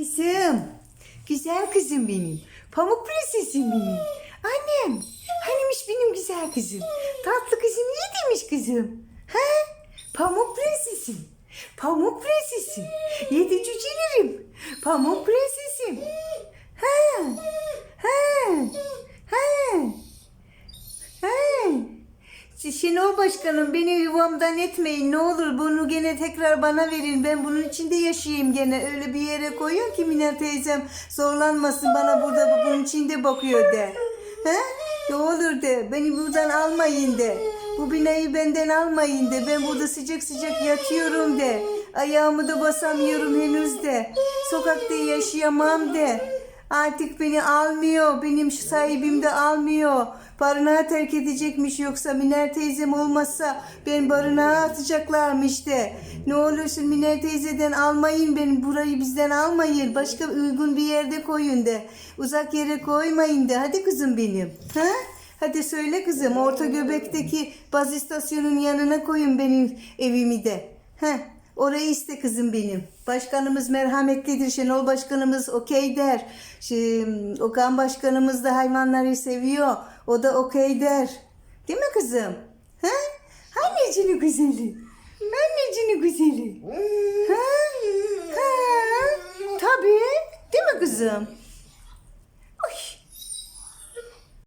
Kızım, güzel kızım benim. Pamuk prensesim benim. Annem, hanimiş benim güzel kızım. Tatlı kızım iyi demiş kızım. Ha? Pamuk prensesim. Pamuk prensesim. Yedi cücelerim. Pamuk prensesim. Ha? Ha? Ha? Ha? Şenol Başkanım beni yuvamdan etmeyin ne olur bunu gene tekrar bana verin ben bunun içinde yaşayayım gene öyle bir yere koyun ki Mine teyzem zorlanmasın bana burada bu bunun içinde bakıyor de. He? Ne olur de beni buradan almayın de. Bu binayı benden almayın de. Ben burada sıcak sıcak yatıyorum de. Ayağımı da basamıyorum henüz de. Sokakta yaşayamam de. Artık beni almıyor. Benim sahibim de almıyor. Barınağı terk edecekmiş yoksa Miner teyzem olmasa ben barınağa atacaklarmış de. Ne olursun Miner teyzeden almayın beni. Burayı bizden almayın. Başka uygun bir yerde koyun de. Uzak yere koymayın de. Hadi kızım benim. Ha? Hadi söyle kızım. Orta göbekteki baz istasyonun yanına koyun benim evimi de. Heh. Orayı iste kızım benim. Başkanımız merhametlidir. Şenol başkanımız okey der. Şimdi, Okan başkanımız da hayvanları seviyor. O da okey der. Değil mi kızım? Ha? Annecini güzeli. Annecini güzeli. Ha? Ha? Tabii. Değil mi kızım?